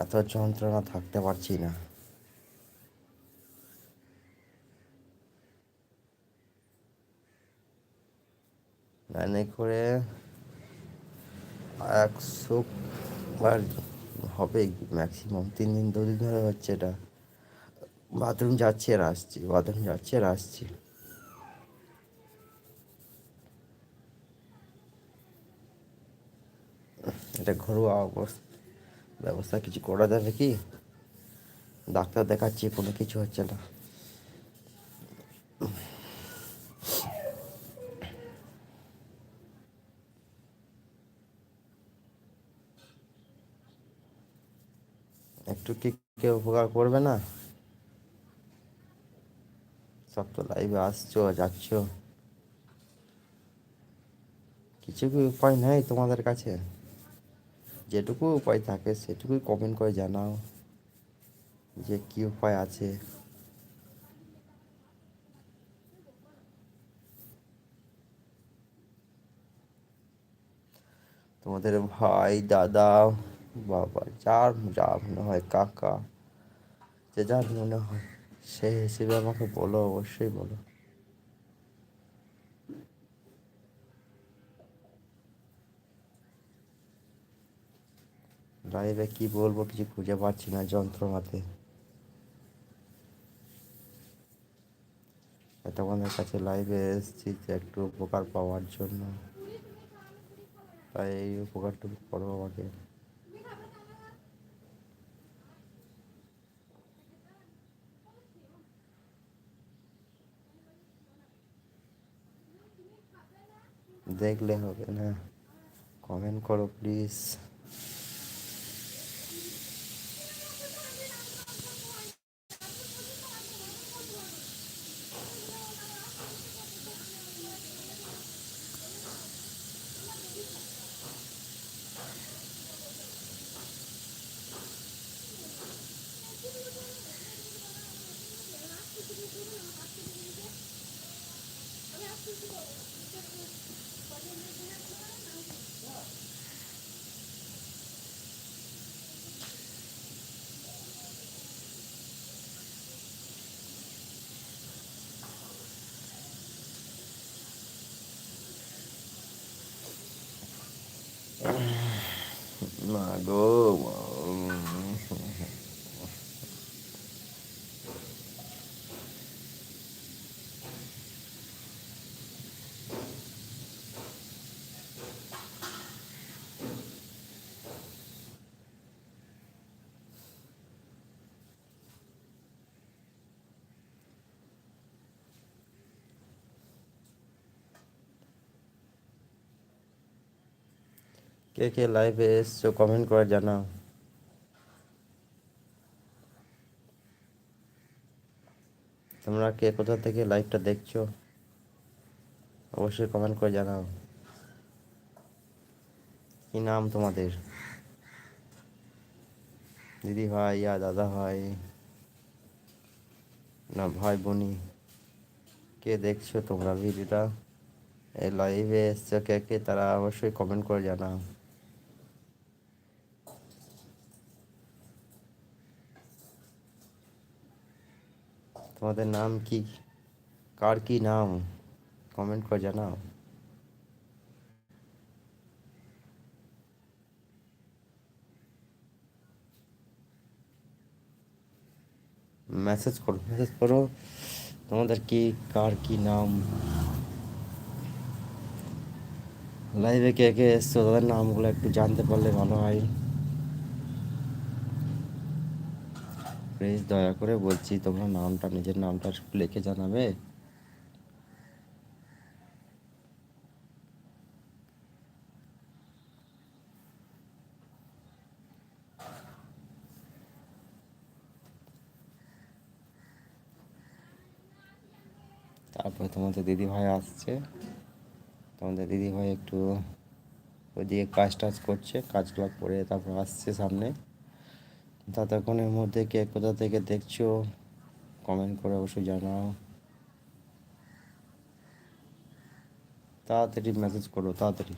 এত যন্ত্রণা থাকতে পারছি না। লাইনে করে একশো বার হবে ম্যাক্সিমাম তিন দিন দুদিন ধরে হচ্ছে এটা। বাথরুম যাচ্ছি আর আসছি বাথরুম যাচ্ছি আর আসছি। এটা ঘরোয়া অবস্থা। ব্যবস্থা কিছু করা যাবে কি? ডাক্তার দেখাচ্ছি, কোনো কিছু হচ্ছে না। একটু কি কেউ উপকার করবে না? সব তো লাইভে আসছো, যাচ্ছ। কিছু কি উপায় নেই তোমাদের কাছে? যেটুকু উপায় থাকে সেটুকুই কমেন্ট করে জানাও যে কি উপায় আছে। তোমাদের ভাই, দাদা, বাবা, যার যা মনে হয় কাকা, যে যার মনে হয় সে হিসেবে আমাকে বলো, অবশ্যই বলো। লাইভে কি বলব কিছু খুঁজে পাচ্ছি না যন্ত্রণাতে। তোমাদের কাছে লাইভে এসেছি যে একটু উপকার পাওয়ার জন্য। তাই এই উপকারটুকু করো আমাকে। দেখলে হবে না। কমেন্ট করো প্লিজ 哪个我 কে কে লাইভে এসছো? কমেন্ট করে জানাও। তোমরা কে কোথা থেকে লাইভটা দেখছ? অবশ্যই কমেন্ট করে জানাও। কি নাম তোমাদের? দিদি ভাই ইয়া দাদা ভাই, না ভাই, বোনি, কে দেখছ তোমরা? ভিডিওটা? এই লাইভে এসছো কে কে? তারা অবশ্যই কমেন্ট করে জানাও। তোমাদের নাম কি? কার কি নাম? কমেন্ট করে জানাও। মেসেজ করো মেসেজ করো। তোমাদের কি, কার কি নাম? লাইভে কে কে এসছো? তাদের নামগুলো একটু জানতে পারলে ভালো হয়। প্লিজ দয়া করে বলছি, তোমরা নামটা, নিজের নামটা লিখে জানাবে। তারপরে তোমাদের দিদি ভাই আসছে। তোমাদের দিদি ভাই একটু ওইদিকে কাজ টাজ করছে, কাজগুলো করে তারপর আসছে সামনে। ততক্ষণের মধ্যে কে কোথা থেকে দেখছ? কমেন্ট করে অবশ্যই জানাও। তাড়াতাড়ি মেসেজ করো তাড়াতাড়ি।